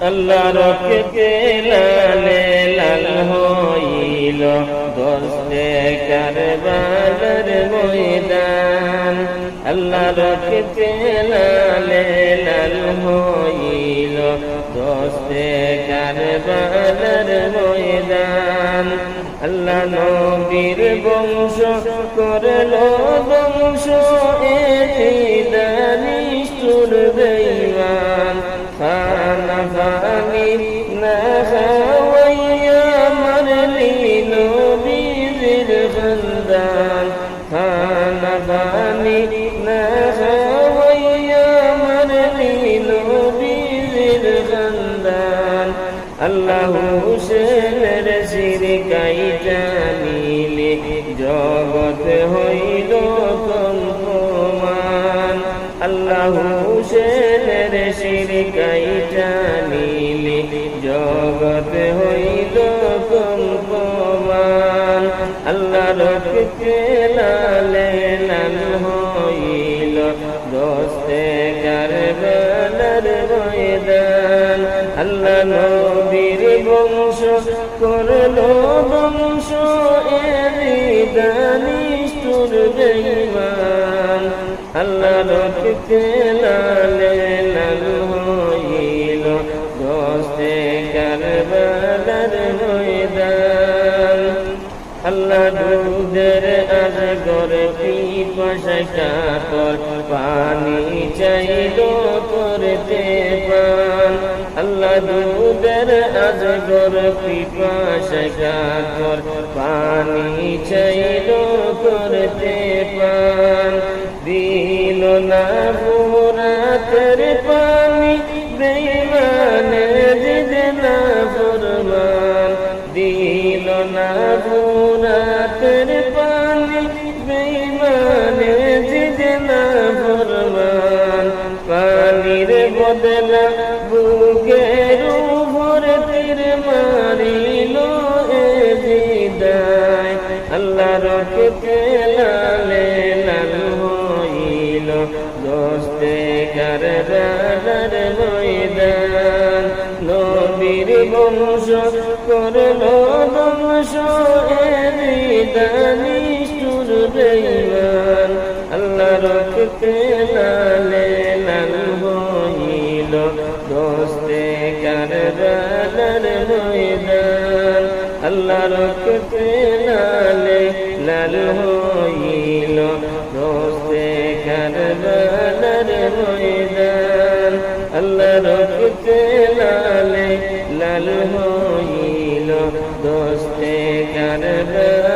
আল্লাহ রক্ষে লালে লাল হইল। দোস্তে কারবালার ময়দান। আল্লাহ রক্ষে লালে লাল হইল। দোস্তে কারবালার ময়দান। আল্লাহ নবীর বংশ করল বংশ এনিষ্ঠুর ফানি না খাওয়াইয়া মারলি নবীর খানদান খানা ফানি না খাওয়াইয়া মারলি নবীর খানদান আল্লাহ হুসেনের শির কাইটা নিলে জগৎ হইল কম্পমান আল্লাহ হুসেনের শির কাইটা নিলে জগৎ হইল কম্পমান আল্লাহ রক্ষে লালে লাল হইল। দোস্তে কারবালার ময়দান। আল্লাহ নবীর বংশ করল বংশ এরিদানিষ্ঠুর বেঈমান। আল্লাহ রক্ষে লাল আল্লাহ দুধের আজ গরে পিপাসা কর, পানি চাইল করতে পান। আল্লাহ দুধের আজ গরে পিপাসা কর, পানি চাইল করতে না বুরাতের পানি বেইমানে জিদ না ফরমান। পানির বদলা বুকের উপর তীর মারিল এ বিদায়। আল্লাহ রকে লালে বংশ করল বংশ এরিদানিষ্ঠুর বেঈমান আল্লাহ রক্ষে লালে লাল হইল, দোস্তে কারবালার ময়দান। আল্লাহ রক্ষে লালে লাল হইল, দোস্তে কারবালার ময়দান। আল্লাহ লাল হইল দোস্তে কারবালার